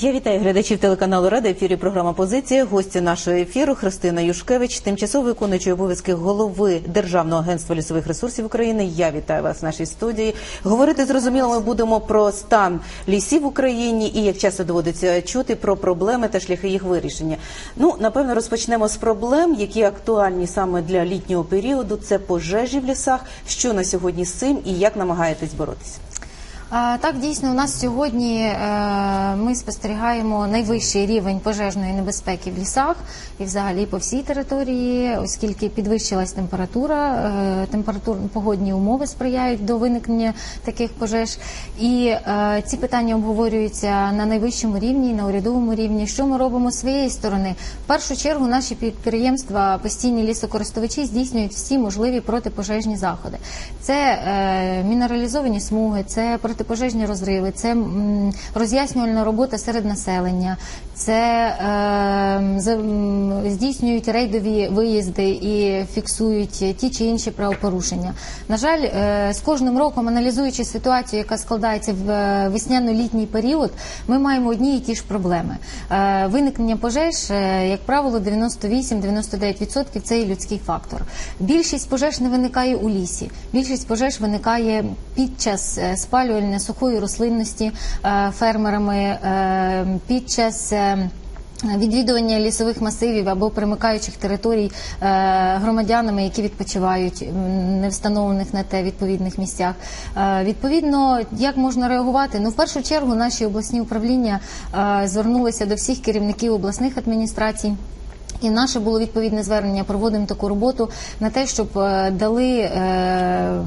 Я вітаю глядачів телеканалу Рада. Ефірі програма Позиція. Гості нашого ефіру Христина Юшкевич, тимчасово виконуючий обов'язки голови Державного агентства лісових ресурсів України. Я вітаю вас в нашій студії. Говорити зрозуміло, ми будемо про стан лісів в Україні і як часто доводиться чути про проблеми та шляхи їх вирішення. Ну напевно, розпочнемо з проблем, які актуальні саме для літнього періоду. Це пожежі в лісах. Що на сьогодні з цим і як намагаєтесь боротися? Так, дійсно, у нас сьогодні е, ми спостерігаємо найвищий рівень пожежної небезпеки в лісах і взагалі по всій території, оскільки підвищилась температура, е, температурно погодні умови сприяють до виникнення таких пожеж. І е, ці питання обговорюються на найвищому рівні, на урядовому рівні. Що ми робимо з своєї сторони? В першу чергу наші підприємства, постійні лісокористувачі здійснюють всі можливі протипожежні заходи. Це мінералізовані смуги, це протипожежні розриви, це роз'яснювальна робота серед населення, це е, здійснюють рейдові виїзди і фіксують ті чи інші правопорушення. На жаль, е, з кожним роком, аналізуючи ситуацію, яка складається в е, весняно-літній період, ми маємо одні і ті ж проблеми. Е, Виникнення пожеж, е, як правило, 98-99% це і людський фактор. Більшість пожеж не виникає у лісі. Більшість пожеж виникає під час е, спалювання сухої рослинності е, фермерами, е, під час. Е, Відвідування лісових масивів або примикаючих територій е, громадянами, які відпочивають не встановлених на те відповідних місцях. Е, відповідно, як можна реагувати? Ну, в першу чергу, наші обласні управління звернулися до всіх керівників обласних адміністрацій. І наше було відповідне звернення. Проводимо таку роботу на те, щоб е, дали е,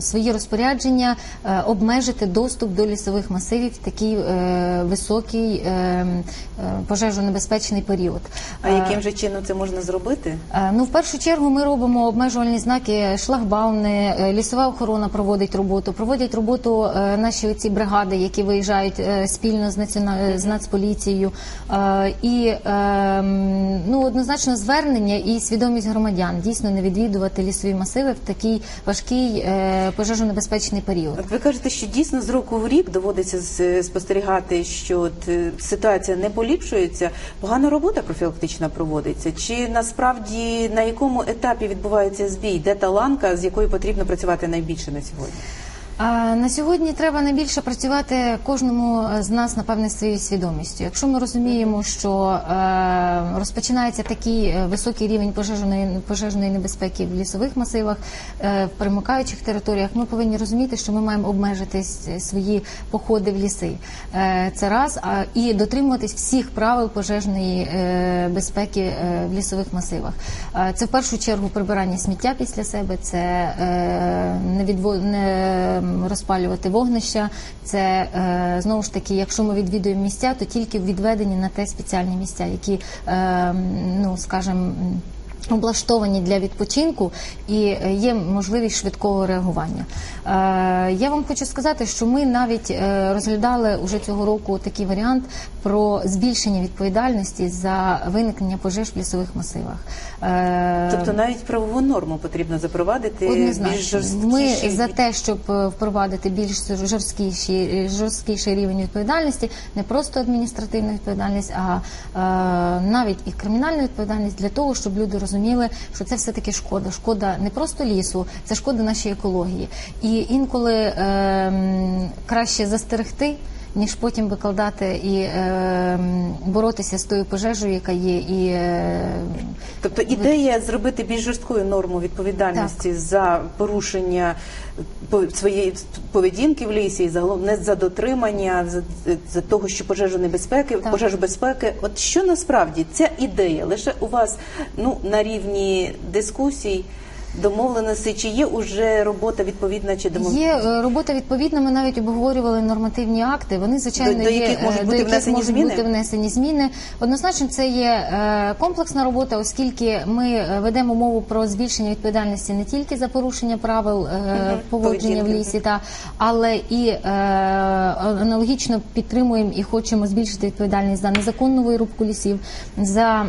свої розпорядження е, обмежити доступ до лісових масивів в такий високий пожежонебезпечний період. А яким же чином це можна зробити? Ну, в першу чергу ми робимо обмежувальні знаки, шлагбауни, е, лісова охорона проводить роботу. Проводять роботу наші оці бригади, які виїжджають спільно з націона... з нацполіцією. І ну, однозначно звернення і свідомість громадян дійсно не відвідувати лісові масиви в такий важкий е, пожежонебезпечний період. Ви кажете, що дійсно з року в рік доводиться спостерігати, що е, ситуація не поліпшується. Погана робота профілактична проводиться. Чи насправді на якому етапі відбувається збій? Де та ланка, з якою потрібно працювати найбільше на сьогодні? На сьогодні треба найбільше працювати кожному з нас, напевне, своєю свідомістю. Якщо ми розуміємо, що е, розпочинається такий е, високий рівень пожежної пожежної небезпеки в лісових масивах, е, в примикаючих територіях, ми повинні розуміти, що ми маємо обмежити свої походи в ліси. Це раз, і дотримуватись всіх правил пожежної безпеки в лісових масивах. Це в першу чергу прибирання сміття після себе, це не відво... не розпалювати вогнища. Це е, знову ж таки, якщо ми відвідуємо місця, то тільки відведені на те спеціальні місця, які е, ну скажімо, Облаштовані для відпочинку і е, є можливість швидкого реагування. Е, я вам хочу сказати, що ми навіть е, розглядали уже цього року такий варіант про збільшення відповідальності за виникнення пожеж в лісових масивах. Тобто навіть правову норму потрібно запровадити більш Однозначно. Ми за те, щоб впровадити більш жорсткіший, жорсткіший рівень відповідальності, не просто адміністративну відповідальність, а навіть і кримінальну відповідальність для того, щоб люди розуміли, що це все таки шкода. Шкода не просто лісу, це шкода нашій екології. І інколи е, краще застерегти. Ніж потім викладати і е, боротися з тою пожежею, яка є, і е, Тобто ідея зробити більш жорсткою норму відповідальності за порушення по- своєї поведінки в лісі, і загалом не за дотримання, за, за того, що пожежу небезпеки, Так. пожежу безпеки. От що насправді ця ідея лише у вас ну на рівні дискусій. Домовленості, чи є уже робота відповідна чи домовленості? Є е, робота відповідна. Ми навіть обговорювали нормативні акти. Вони звичайно До- до є, можуть е, бути до яких внесені можуть бути внесені зміни. Однозначно, це є е, комплексна робота, оскільки ми ведемо мову про збільшення відповідальності не тільки за порушення правил е, поводження в лісі, та але і е, аналогічно підтримуємо і хочемо збільшити відповідальність за незаконну вирубку лісів. за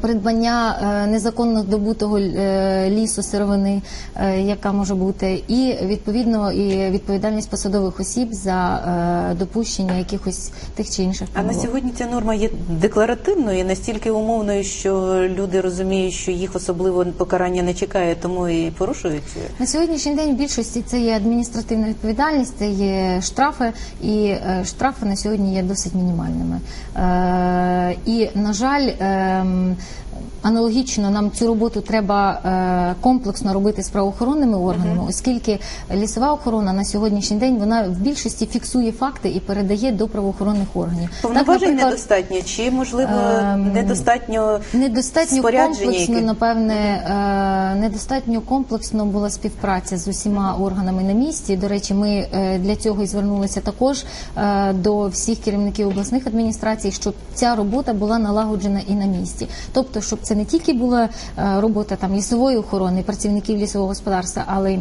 Придбання е, незаконно добутого е, лісу сировини, е, яка може бути, і відповідно і відповідальність посадових осіб за допущення якихось тих чи інших А на сьогодні ця норма є декларативною, і настільки умовною, що люди розуміють, що їх особливо покарання не чекає, тому і порушують. На сьогоднішній день в більшості це є адміністративна відповідальність, це є штрафи, і штрафи на сьогодні є досить мінімальними. І на жаль. um, Аналогічно нам цю роботу треба е, комплексно робити з правоохоронними органами, оскільки лісова охорона на сьогоднішній день вона в більшості фіксує факти і передає до правоохоронних органів. Повноважень недостатньо, чи можливо Ем, недостатньо Недостатньо спорядження, комплексно, які- напевне, е, недостатньо комплексно була співпраця з усіма органами на місці. До речі, ми е, для цього і звернулися також до всіх керівників обласних адміністрацій, щоб ця робота була налагоджена і на місці. Тобто, щоб це не тільки була е, робота там лісової охорони, працівників лісового господарства, але й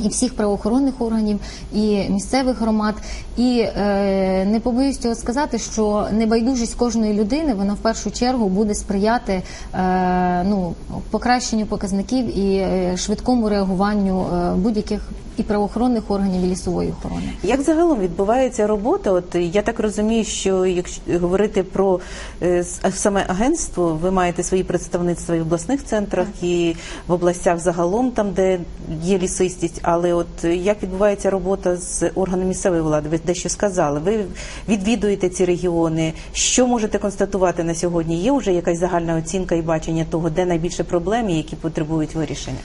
і всіх правоохоронних органів, і місцевих громад, і е, не побоюсь цього сказати, що небайдужість кожної людини вона в першу чергу буде сприяти е, ну покращенню показників і е, швидкому реагуванню е, будь-яких і правоохоронних органів і лісової охорони. Як загалом відбувається робота? От я так розумію, що якщо говорити про е, саме агентство, ви маєте свої представництва і в обласних центрах, і в областях загалом, там де є лісистість. Але от е, як відбувається робота з органами місцевої влади? Ви дещо сказали. Ви відвідуєте ці регіони. Що можете констатувати на сьогодні? Є вже якась загальна оцінка і бачення того, де найбільше проблем, які потребують вирішення?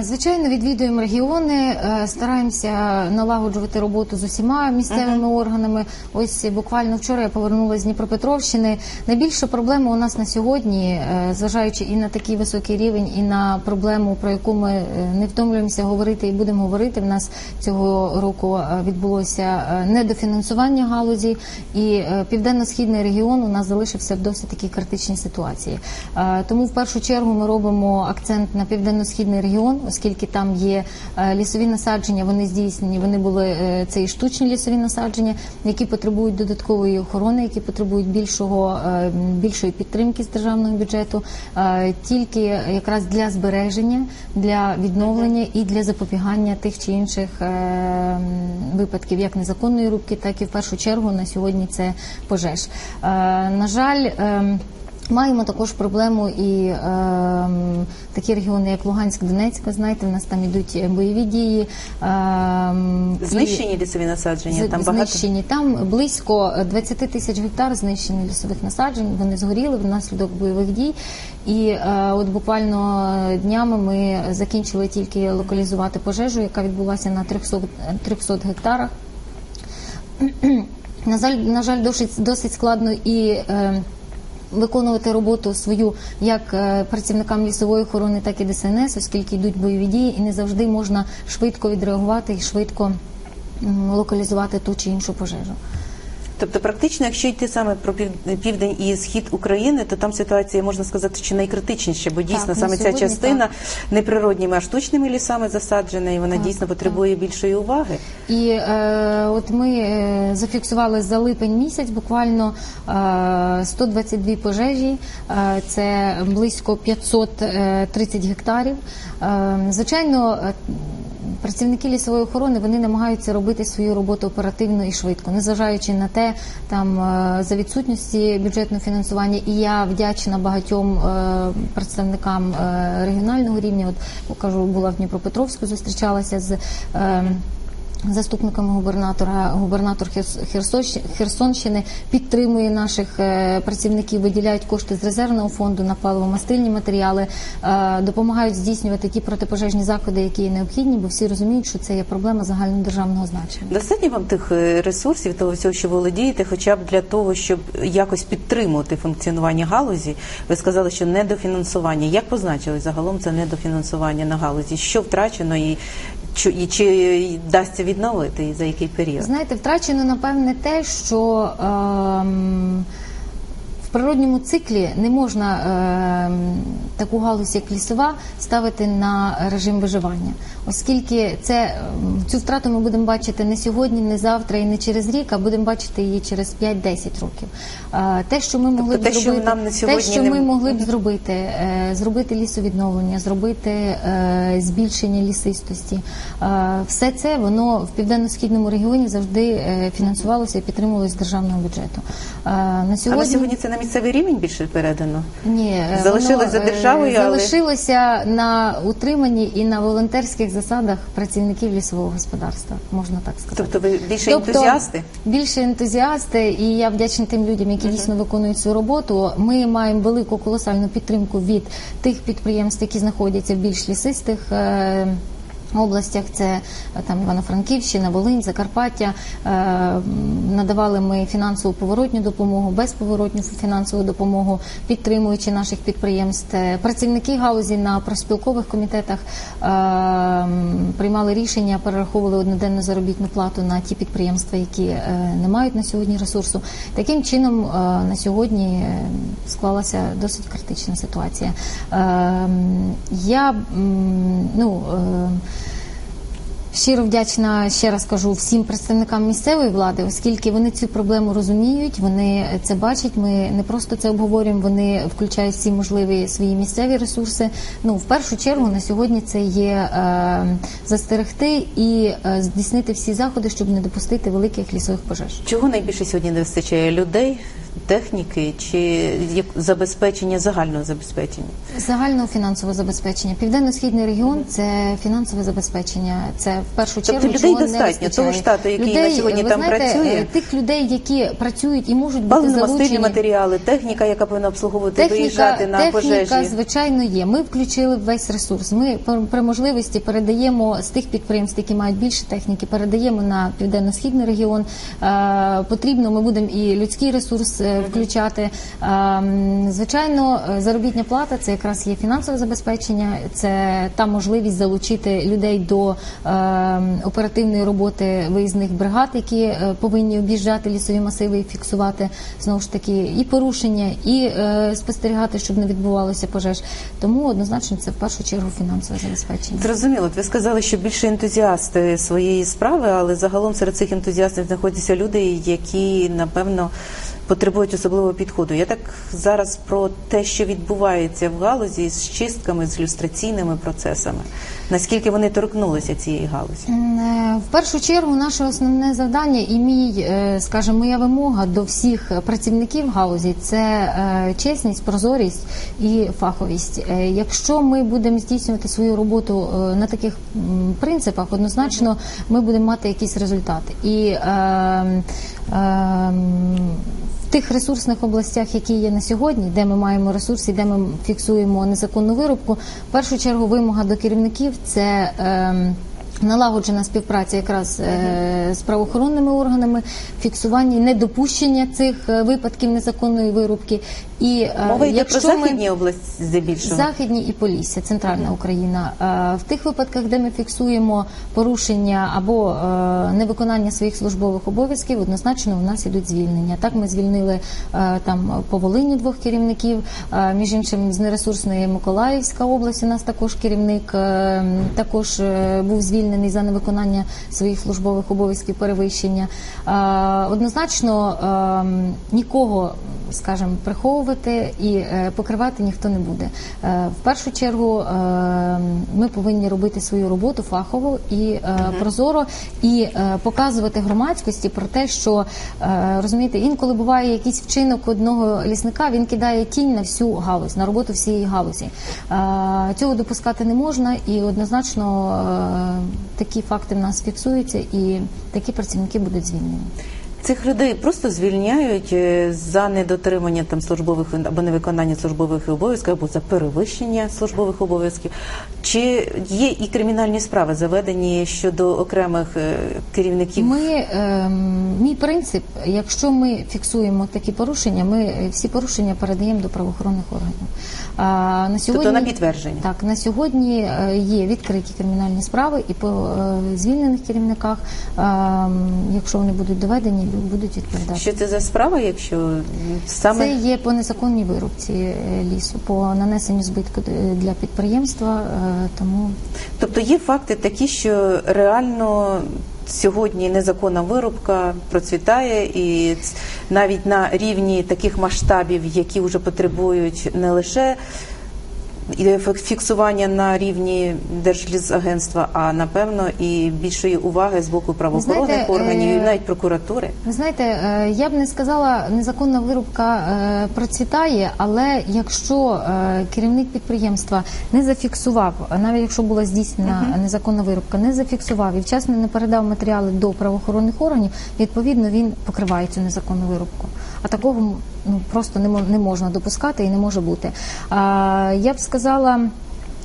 Звичайно, відвідуємо регіони, е, стараємося налагоджувати роботу з усіма місцевими органами. Ось буквально вчора я повернулася з Дніпропетровщини. Найбільша проблема у нас на сьогодні, е, зважаючи і на такий високий рівень, і на проблему, про яку ми е, не втомлюємося говорити і будемо говорити. В нас цього року відбулося недофінансування галузі, і південно-східний регіон у нас залишився в досить такій критичній ситуації. Тому в першу чергу ми робимо акцент на південно-східний регіон, оскільки там є е, лісові насадження, вони здійснені, вони були е, це і штучні лісові насадження, які потребують додаткової охорони, які потребують більшого е, більшої підтримки з державного бюджету, тільки якраз для збереження, для відновлення і для запобігання тих чи інших випадків, як незаконної рубки, так і в першу чергу на сьогодні це пожеж. На жаль. Маємо також проблему і ем, такі регіони, як Луганськ, Донецьк. Ви знаєте, в нас там ідуть е, бойові дії. і- Знищені лісові насадження? з- Там багато знищені. Там близько 20 тисяч гектар знищені лісових насаджень. Вони згоріли внаслідок бойових дій. І е, от буквально днями ми закінчили тільки локалізувати пожежу, яка відбулася на 300, 300 гектарах. На жаль, на жаль, досить, досить складно і. Е, Виконувати роботу свою як е, працівникам лісової охорони, так і ДСНС, оскільки йдуть бойові дії, і не завжди можна швидко відреагувати і швидко локалізувати ту чи іншу пожежу. Тобто, практично, якщо йти саме про пів- південь і схід України, то там ситуація можна сказати, що найкритичніша, бо дійсно на саме ця частина так. не а штучними лісами засаджена, і вона дійсно потребує більшої уваги. І е, от ми е, зафіксували за липень місяць буквально е, 122 пожежі, е, це близько 530 гектарів. Е, звичайно, е, працівники лісової охорони вони намагаються робити свою роботу оперативно і швидко, незважаючи на те, там е, за відсутності бюджетного фінансування. І я вдячна багатьом е, представникам е, регіонального рівня. От кажу, була в Дніпропетровську, зустрічалася з. Заступником губернатора, губернатор Херс- Херсонщини підтримує наших е, працівників, виділяють кошти з резервного фонду на паливо-мастильні матеріали, е, допомагають здійснювати ті протипожежні заходи, які необхідні, бо всі розуміють, що це є проблема загальнодержавного значення. Достатньо вам тих е, ресурсів, того всього, що володієте, хоча б для того, щоб якось підтримувати функціонування галузі. Ви сказали, що недофінансування. Як позначили загалом це недофінансування на галузі? Що втрачено і чи, і чи вдасться відновити і за який період? Знаєте, втрачено напевне те, що ем, в природньому циклі не можна е, таку галузь, як лісова, ставити на режим виживання, оскільки це цю втрату ми будемо бачити не сьогодні, не завтра і не через рік, а будемо бачити її через 5-10 років. Те, що ми могли те, б що зробити, нам на сьогодні те, що не- ми могли б зробити, е, зробити лісовідновлення, зробити е, збільшення лісистості. Все це воно в південно-східному регіоні завжди е, фінансувалося і підтримувалося з державного бюджету. На А на сьогодні, сьогодні це на місцевий рівень більше передано? ні, Залишилось воно, за е, державою, але- на утриманні і на волонтерських засадах працівників лісового господарства, можна так сказати. Тобто ви більше Тобто, ентузіасти? Більше ентузіасти, і я вдячна тим людям, які дійсно виконують цю роботу. Ми маємо велику колосальну підтримку від тих підприємств, які знаходяться в більш лісистих. Областях це е, там Івано-Франківщина, Волинь, Закарпаття. Е, надавали ми фінансову поворотню допомогу, безповоротню фінансову допомогу, підтримуючи наших підприємств. Е, Працівники галузі на профспілкових комітетах приймали рішення, перераховували одноденну заробітну плату на ті підприємства, які не мають на сьогодні ресурсу. Таким чином, на сьогодні склалася досить критична ситуація. Я ну. Щиро вдячна ще раз кажу всім представникам місцевої влади, оскільки вони цю проблему розуміють, вони це бачать. Ми не просто це обговорюємо, вони включають всі можливі свої місцеві ресурси. Ну в першу чергу на сьогодні це є е, застерегти і е, здійснити всі заходи, щоб не допустити великих лісових пожеж. Чого найбільше сьогодні не вистачає? Людей, техніки чи забезпечення загального забезпечення? Загального фінансового забезпечення. Південно-східний регіон це фінансове забезпечення. Це в першу Тобто чергу людей чого не достатньо, того штату, який на сьогодні ви там знаєте, працює? е, тих людей, які працюють і можуть бути залучені. матеріали, техніка, яка повинна обслуговувати, Техніка, виїжджати на техніка, пожежі. звичайно, є. Ми включили весь ресурс. Ми при- можливості передаємо з тих підприємств, які мають більше техніки, передаємо на південно-східний регіон. Е, потрібно, ми будемо і людський ресурс включати. Е, звичайно, е, заробітня плата це якраз є фінансове забезпечення, це та можливість залучити людей до е, оперативної роботи виїзних бригад, які е, повинні об'їжджати лісові масиви і фіксувати знову ж таки і порушення, і е, спостерігати, щоб не відбувалося пожеж. Тому однозначно це в першу чергу фінансове забезпечення. Зрозуміло, ви сказали, що більше ентузіасти своєї справи, але загалом серед цих ентузіастів знаходяться люди, які напевно потребують особливого підходу. Я так зараз про те, що відбувається в галузі з чистками, з люстраційними процесами. Наскільки вони торкнулися цієї галузі? Е, В першу чергу наше основне завдання і мій, е, скажімо, моя вимога до всіх працівників галузі це е, чесність, прозорість і фаховість. Якщо ми будемо здійснювати свою роботу на таких принципах, однозначно ми будемо мати якісь результати. І е, е, тих ресурсних областях, які є на сьогодні, де ми маємо ресурси, де ми фіксуємо незаконну вирубку, в першу чергу вимога до керівників це. ем, Налагоджена співпраця якраз е, з правоохоронними органами, фіксування недопущення цих е, випадків незаконної вирубки. І е, Мова йде якщо про ми- західні області здебільшого. Західні і Полісся, центральна Україна. В тих випадках, де ми фіксуємо порушення або невиконання своїх службових обов'язків, однозначно у нас ідуть звільнення. Так ми звільнили там по Волині двох керівників. Між іншим, з нересурсної Миколаївська область у нас також керівник також був звільнений за невиконання своїх службових обов'язків перевищення. Однозначно е, нікого, скажімо, приховувати і е, покривати ніхто не буде. Е, В першу чергу е, ми повинні робити свою роботу фахово і е, прозоро, і показувати громадськості про те, що розумієте, інколи буває якийсь вчинок одного лісника, він кидає тінь на всю галузь, на роботу всієї галузі. Цього допускати не можна, і однозначно такі факти в нас фіксуються, і такі працівники будуть звільнені. Цих людей просто звільняють е, за недотримання там службових або невиконання службових обов'язків, або за перевищення службових обов'язків. Чи є і кримінальні справи заведені щодо окремих е, керівників? Ми ем, мій принцип, якщо ми фіксуємо такі порушення, ми всі порушення передаємо до правоохоронних органів. А на сьогодні Тобто на підтвердження? Так, на сьогодні е, є відкриті кримінальні справи і по е, звільнених керівниках, ем, якщо вони будуть доведені, будуть відповідати. Що це за справа, якщо саме Це є по незаконній вирубці е, лісу, по нанесенню збитку е, для підприємства. е, Тому тобто є факти такі, що реально. Сьогодні незаконна вирубка процвітає, і навіть на рівні таких масштабів, які вже потребують не лише фіксування на рівні Держлісагентства, а напевно і більшої уваги з боку правоохоронних знаєте, органів, і е, навіть прокуратури. ви знаєте, е, я б не сказала, незаконна вирубка е, процвітає, але якщо керівник підприємства не зафіксував, навіть якщо була здійснена незаконна вирубка, не зафіксував і вчасно не передав матеріали до правоохоронних органів, відповідно він покриває цю незаконну вирубку. А такого ну просто не можна допускати і не може бути. Я б сказала.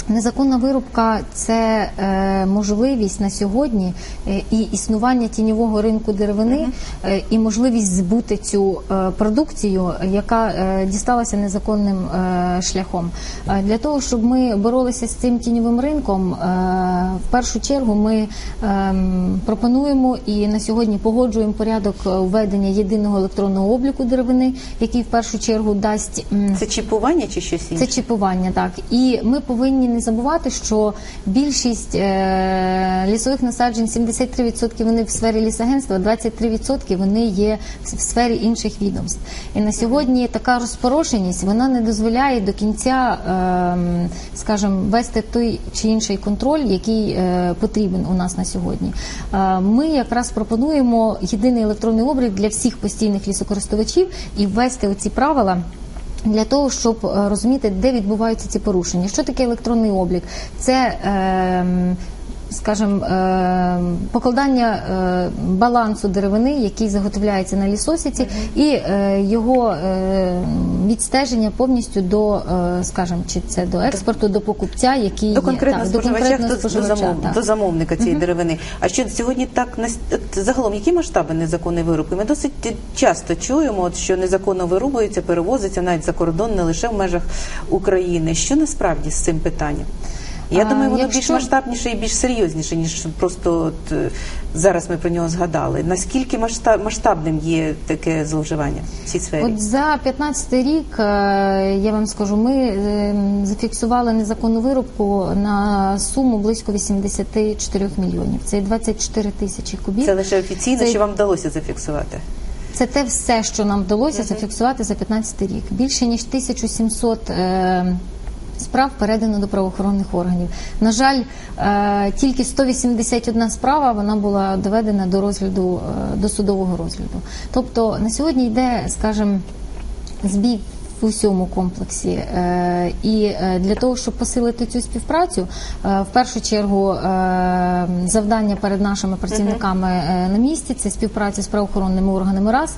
Незаконна вирубка це е, можливість на сьогодні е, і існування тіньового ринку деревини, е, і можливість збути цю е, продукцію, яка е, дісталася незаконним е, шляхом. Е, для того щоб ми боролися з цим тіньовим ринком, е, в першу чергу ми ем, пропонуємо і на сьогодні погоджуємо порядок е, введення єдиного електронного обліку деревини, який в першу чергу дасть. Це чіпування чи щось інше? це чіпування, так. І ми повинні не забувати, що більшість е, лісових насаджень, 73% вони в сфері лісагентства, 23% вони є в сфері інших відомств. І на сьогодні така розпорошеність вона не дозволяє до кінця, е, скажімо, вести той чи інший контроль, який е, потрібен у нас на сьогодні. Е, ми якраз пропонуємо єдиний електронний облік для всіх постійних лісокористувачів і ввести оці правила. Для того щоб е, розуміти, де відбуваються ці порушення, що таке електронний облік? Це ем, скажімо, ем, покладання е, балансу деревини, який заготовляється на лісосіці, і е, його е, відстеження повністю до, е, скажімо, чи це до експорту, до покупця, який До є- конкретного так, до конкретного хто до, споживача, замов... до замовника цієї деревини. А що сьогодні так загалом, які масштаби незаконної вирубки? Ми досить часто чуємо, от, що незаконно вирубується, перевозиться навіть за кордон, не лише в межах України. Що насправді з цим питанням? Я А, думаю, воно більш масштабніше і більш серйозніше, ніж просто от, е, зараз ми про нього згадали. Наскільки масштаб... масштабним є таке зловживання в цій сфері? От за 15 рік, е, я вам скажу, ми е, зафіксували незаконну вирубку на суму близько 84 мільйонів. Це 24 тисячі кубів. Це лише офіційно, Це- що вам вдалося зафіксувати? Це те все, що нам вдалося зафіксувати за 15 рік. Більше ніж 1700 е, справ передано до правоохоронних органів. На жаль, е, тільки 181 справа вона була доведена до розгляду е, до судового розгляду. Тобто на сьогодні йде, скажімо, збій в усьому комплексі. Е, І е, для того, щоб посилити цю співпрацю, е, в першу чергу завдання перед нашими працівниками на місці це співпраця з правоохоронними органами. Раз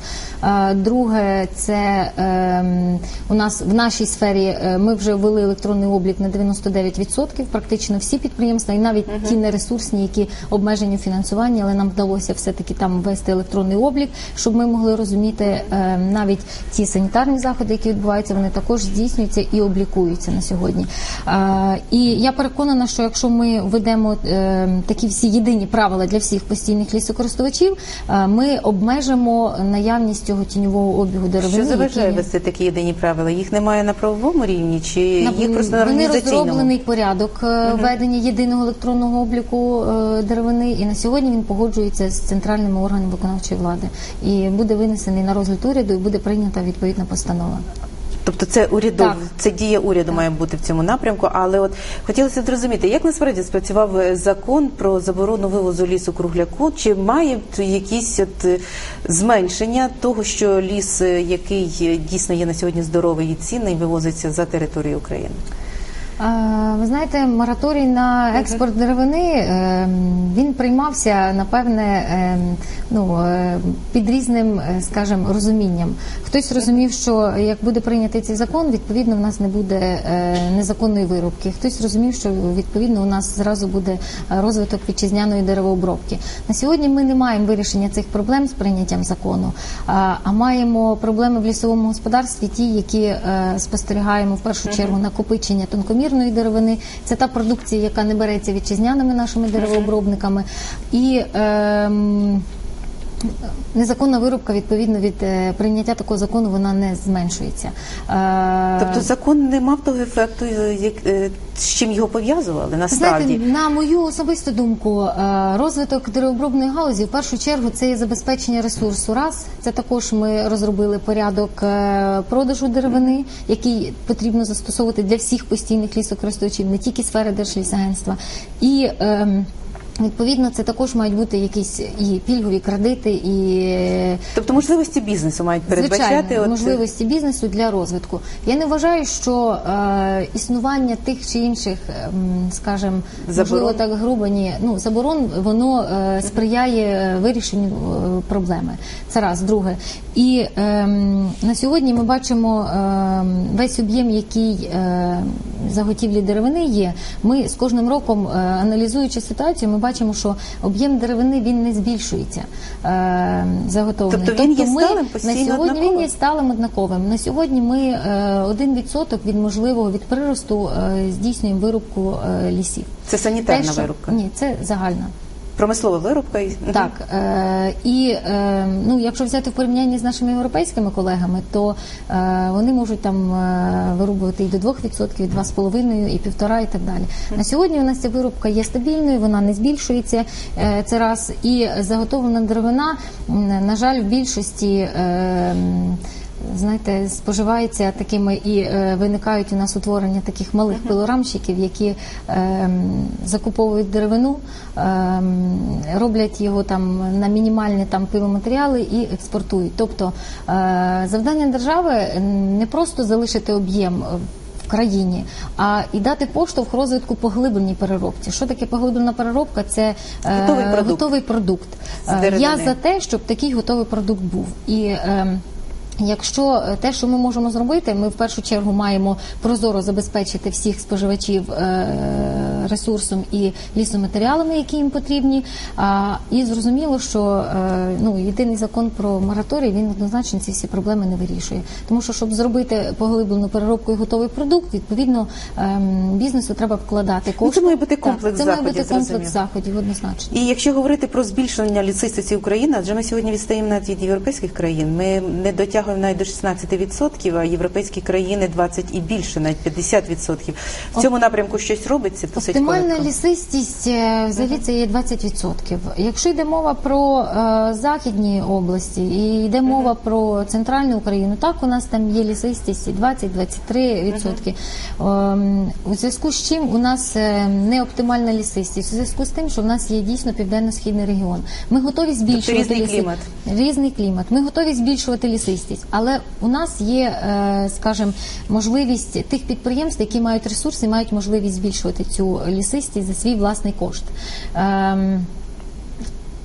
друге, це е, у нас в нашій сфері ми вже ввели електронний облік на 99%, практично всі підприємства, і навіть ті нересурсні, які обмежені в фінансуванні, але нам вдалося все таки там ввести електронний облік, щоб ми могли розуміти е, навіть ті санітарні заходи, які відбуваються, вони також здійснюються і облікуються на сьогодні. І я переконана, що якщо ми введемо е, такі всі єдині правила для всіх постійних лісокористувачів, е, ми обмежимо наявність цього тіньового обігу деревини. Що заважає який- вести такі єдині правила? Їх немає на правовому рівні, чи їх просто на вони розроблений порядок е, ведення єдиного електронного обліку деревини, і на сьогодні він погоджується з центральними органами виконавчої влади і буде винесений на розгляд уряду і буде прийнята відповідна постанова. Тобто це урядов, Так. це дія уряду має бути в цьому напрямку. Але от хотілося б зрозуміти, як насправді спрацював е, закон про заборону вивозу лісу кругляку? Чи має якісь от е, зменшення того, що ліс, е, який дійсно є на сьогодні здоровий і цінний, вивозиться за територію України? Ви знаєте, мораторій на експорт деревини е, він приймався напевне е, ну, е, під різним, е, скажімо, розумінням. Хтось розумів, що як буде прийнятий цей закон, відповідно в нас не буде е, незаконної вирубки. Хтось розумів, що відповідно у нас зразу буде розвиток вітчизняної деревообробки. На сьогодні ми не маємо вирішення цих проблем з прийняттям закону, а, маємо проблеми в лісовому господарстві, ті, які спостерігаємо в першу чергу накопичення тонкомірної деревини. Це та продукція, яка не береться вітчизняними нашими деревообробниками. І ем, Незаконна вирубка відповідно від е, прийняття такого закону вона не зменшується. Е, Тобто закон не мав того ефекту, е, як, з чим його пов'язували насправді. Знаєте, на мою особисту думку, розвиток деревообробної галузі в першу чергу це є забезпечення ресурсу. Раз це також ми розробили порядок продажу деревини, який потрібно застосовувати для всіх постійних лісокористувачів, не тільки сфери Держлісагентства. І ем, Відповідно, це також мають бути якісь і пільгові кредити, і е, Тобто можливості бізнесу мають передбачати Звичайно, от, можливості бізнесу для розвитку. Я не вважаю, що е, існування тих чи інших, ем, скажімо, можливо, так грубо ні, ну заборон воно е, сприяє е, вирішенню е, проблеми. Це раз, друге. І ем, на сьогодні ми бачимо ем, весь об'єм, який е, заготівлі деревини є. Ми з кожним роком, е, аналізуючи ситуацію, ми бачимо, що об'єм деревини він не збільшується. Е, заготовлений. Тобто він є ми сталим, на сьогодні він однаковим? є сталим однаковим. На сьогодні ми е, один відсоток від можливого від приросту е, здійснюємо вирубку е, лісів. Це санітарна Те, що- вирубка. Ні, це загальна. Промислова вирубка. і- Так е, і е, ну, якщо взяти в порівнянні з нашими європейськими колегами, то е, вони можуть там е, вирубувати і до 2%, і 2,5%, і 1,5% і так далі. На сьогодні у нас ця вирубка є стабільною, вона не збільшується. Е, це раз і заготовлена деревина, на жаль, в більшості. Е, Знаєте, споживається такими і е, виникають у нас утворення таких малих пилорамщиків, які ем, закуповують деревину, ем, роблять його там на мінімальні там пиломатеріали і експортують. Тобто е, завдання держави не просто залишити об'єм. е, країні, а і дати поштовх розвитку поглибленій переробці. Що таке поглиблена переробка? Це е, Готовий продукт. готовий продукт. Е. Я за те, щоб такий готовий продукт був. І е, Якщо е, те, що ми можемо зробити, ми в першу чергу маємо прозоро забезпечити всіх споживачів е, ресурсом і лісоматеріалами, які їм потрібні. І зрозуміло, що е, ну, єдиний закон про мораторій він однозначно ці всі проблеми не вирішує. Тому що, щоб зробити поглиблену переробку і готовий продукт, відповідно ем, бізнесу треба вкладати кошти. Ну, це має бути Так, комплекс це має заходів, бути комплекс заходів, однозначно. І якщо говорити про збільшення лісистості України, адже ми сьогодні відстаємо навіть від європейських країн. Ми не дотягуємо навіть до 16%, а європейські країни 20 і більше, навіть 50%. В цьому напрямку щось робиться досить Оптимальна коротко. лісистість е, взагалі це є 20%. Якщо йде мова про е, західні області і йде мова про центральну Україну, так у нас там є лісистість і 20-23%. Ем, У зв'язку з чим у нас е, не оптимальна лісистість? У зв'язку з тим, що в нас є дійсно південно-східний регіон. Ми готові збільшувати різний ліси- клімат. Різний клімат. Ми готові збільшувати лісистість, але у нас є, е, скажімо, можливість тих підприємств, які мають ресурси, мають можливість збільшувати цю лісистість за свій власний кошт.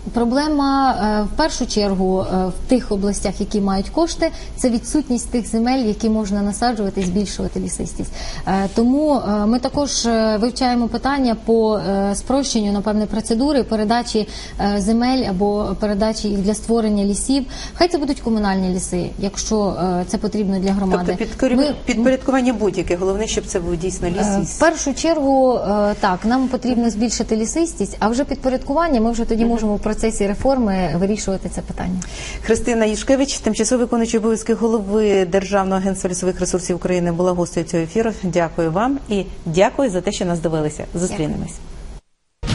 Ем, Проблема е, в першу чергу е, в тих областях, які мають кошти, це відсутність тих земель, які можна насаджувати і збільшувати лісистість. Е, Тому ми також вивчаємо питання по спрощенню, напевне, процедури передачі земель або передачі їх для створення лісів. Хай це будуть комунальні ліси, якщо це потрібно для громади. Тобто Ми- підпорядкування будь-яке. Головне, щоб це був дійсно ліс. Е, В першу чергу, так, нам потрібно збільшити лісистість, а вже підпорядкування ми вже тоді можемо в процесі реформи вирішувати це питання. Христина Юшкевич, тимчасово виконуючий обов'язки голови Державного агентства лісових ресурсів України, була гостею цього ефіру. Дякую вам і дякую за те, що нас дивилися. Зустрінемось.